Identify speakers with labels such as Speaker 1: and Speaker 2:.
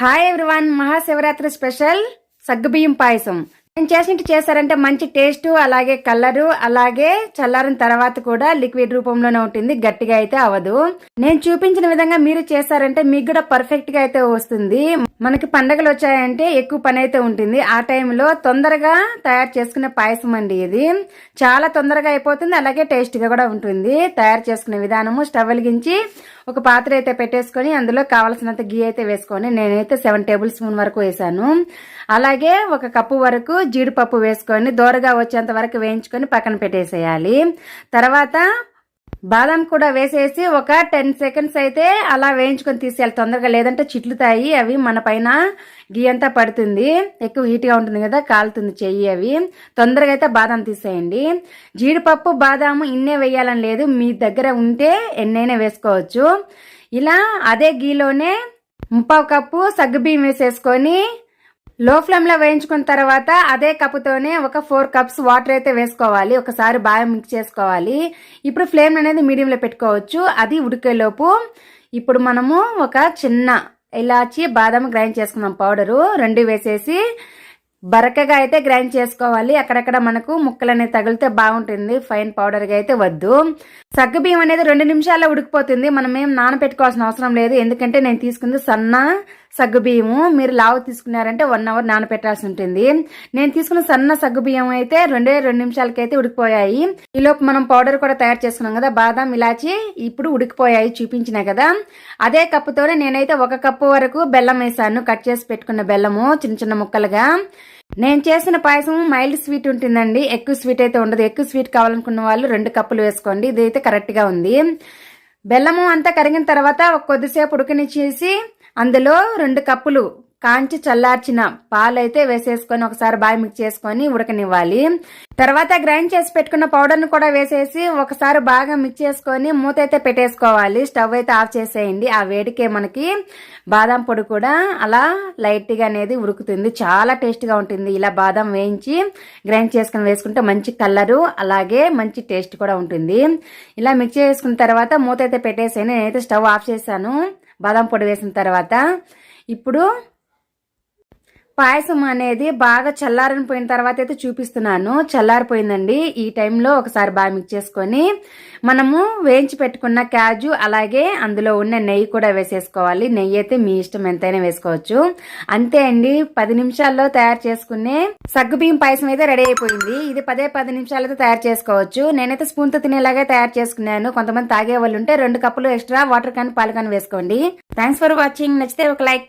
Speaker 1: Hi everyone Mahashivratri special సగ్గుబియ్యం పాయసం నేను చేసినట్టు చేశారంటే మంచి టేస్ట్ అలాగే కలరు అలాగే చల్లారిన తర్వాత కూడా లిక్విడ్ రూపంలోనే ఉంటుంది గట్టిగా అయితే అవ్వదు. నేను చూపించిన విధంగా మీరు చేశారంటే మీకు కూడా పర్ఫెక్ట్గా అయితే వస్తుంది. మనకి పండగలు వచ్చాయంటే ఎక్కువ పని అయితే ఉంటుంది. ఆ టైంలో తొందరగా తయారు చేసుకునే పాయసం అండి ఇది. చాలా తొందరగా అయిపోతుంది. అలాగే టేస్ట్గా కూడా ఉంటుంది. తయారు చేసుకునే విధానము స్టవ్ వెలిగించి ఒక పాత్ర అయితే పెట్టేసుకొని అందులో కావాల్సినంత గీ అయితే వేసుకొని నేనైతే సెవెన్ టేబుల్ స్పూన్ వరకు వేసాను. అలాగే ఒక కప్పు వరకు జీడిపప్పు వేసుకొని దోరగా వచ్చేంత వరకు వేయించుకొని పక్కన పెట్టేసేయాలి. తర్వాత బాదం కూడా వేసేసి ఒక టెన్ సెకండ్స్ అయితే అలా వేయించుకొని తీసేయాలి. తొందరగా లేదంటే చిట్లుతాయి అవి మన పైన. గీ అంతా పడుతుంది. ఎక్కువ హీట్గా ఉంటుంది కదా కాలుతుంది చెయ్యి అవి. తొందరగా అయితే బాదం తీసేయండి. జీడిపప్పు బాదాము ఇన్నే వేయాలని లేదు. మీ దగ్గర ఉంటే ఎన్నైనా వేసుకోవచ్చు. ఇలా అదే గీలోనే ముప్పావు కప్పు సగ్గుబియ్యం వేసేసుకొని లో ఫ్లేమ్లో వేయించుకున్న తర్వాత అదే కప్పుతోనే ఒక ఫోర్ కప్స్ వాటర్ అయితే వేసుకోవాలి. ఒకసారి బాగా మిక్స్ చేసుకోవాలి. ఇప్పుడు ఫ్లేమ్ అనేది మీడియంలో పెట్టుకోవచ్చు. అది ఉడికేలోపు ఇప్పుడు మనము ఒక చిన్న ఇలాచి బాదం గ్రైండ్ చేసుకున్నాం పౌడరు. రెండు వేసేసి బరకగా అయితే గ్రైండ్ చేసుకోవాలి. అక్కడక్కడ మనకు ముక్కలు అనేది తగిలితే బాగుంటుంది. ఫైన్ పౌడర్గా అయితే వద్దు. సగ్గుబియ్యం అనేది రెండు నిమిషాల్లో ఉడికిపోతుంది. మనం ఏం నానబెట్టుకోవాల్సిన అవసరం లేదు. ఎందుకంటే నేను తీసుకుంది సన్న సగ్గుబియ్యము మీరు లావు తీసుకున్నారంటే వన్ అవర్ నానపెట్టాల్సి ఉంటుంది. నేను తీసుకున్న సన్న సగ్గుబియ్యం అయితే రెండే రెండు నిమిషాలకైతే ఉడికిపోయాయి. ఈలోపు మనం పౌడర్ కూడా తయారు చేసుకున్నాం కదా బాదం ఇలాచి ఇప్పుడు ఉడికిపోయాయి చూపించినా కదా. అదే కప్పుతోనే నేనైతే ఒక కప్పు వరకు బెల్లం వేసాను కట్ చేసి పెట్టుకున్న బెల్లము చిన్న చిన్న ముక్కలుగా. నేను చేసిన పాయసం మైల్డ్ స్వీట్ ఉంటుందండి ఎక్కువ స్వీట్ అయితే ఉండదు. ఎక్కువ స్వీట్ కావాలనుకున్న వాళ్ళు రెండు కప్పులు వేసుకోండి ఇదైతే కరెక్ట్గా ఉంది. బెల్లము అంతా కరిగిన తర్వాత కొద్దిసేపు ఉడకనిచ్చేసి అందులో రెండు కప్పులు కాంచి చల్లార్చిన పాలైతే వేసేసుకొని ఒకసారి బాగా మిక్స్ చేసుకొని ఉడకనివ్వాలి. తర్వాత గ్రైండ్ చేసి పెట్టుకున్న పౌడర్ని కూడా వేసేసి ఒకసారి బాగా మిక్స్ చేసుకొని మూత అయితే పెట్టేసుకోవాలి. స్టవ్ అయితే ఆఫ్ చేసేయండి. ఆ వేడికే మనకి బాదం పొడి కూడా అలా లైట్గా అనేది ఉడుకుతుంది. చాలా టేస్ట్గా ఉంటుంది. ఇలా బాదం వేయించి గ్రైండ్ చేసుకుని వేసుకుంటే మంచి కలరు అలాగే మంచి టేస్ట్ కూడా ఉంటుంది. ఇలా మిక్స్ చేసుకున్న తర్వాత మూత అయితే పెట్టేసాను నేనైతే స్టవ్ ఆఫ్ చేశాను. బాదం పొడి వేసిన తర్వాత ఇప్పుడు పాయసం అనేది బాగా చల్లారని పోయిన తర్వాత అయితే చూపిస్తున్నాను. చల్లారిపోయిందండి. ఈ టైంలో ఒకసారి బాగా మిక్స్ చేసుకొని మనము వేయించి పెట్టుకున్న క్యాజు అలాగే అందులో ఉన్న నెయ్యి కూడా వేసేసుకోవాలి. నెయ్యి అయితే మీ ఇష్టం ఎంతైనా వేసుకోవచ్చు. అంతే అండి. పది నిమిషాల్లో తయారు చేసుకునే సగ్గుబియ్యం పాయసం అయితే రెడీ అయిపోయింది. ఇది పదే పది నిమిషాలతో తయారు చేసుకోవచ్చు. నేనైతే స్పూన్తో తినేలాగే తయారు చేసుకున్నాను. కొంతమంది తాగే వాళ్ళు ఉంటే రెండు కప్పులు ఎక్స్ట్రా వాటర్ కానీ పాలు కానీ వేసుకోండి. థ్యాంక్స్ ఫర్ వాచింగ్ నచ్చితే ఒక లైక్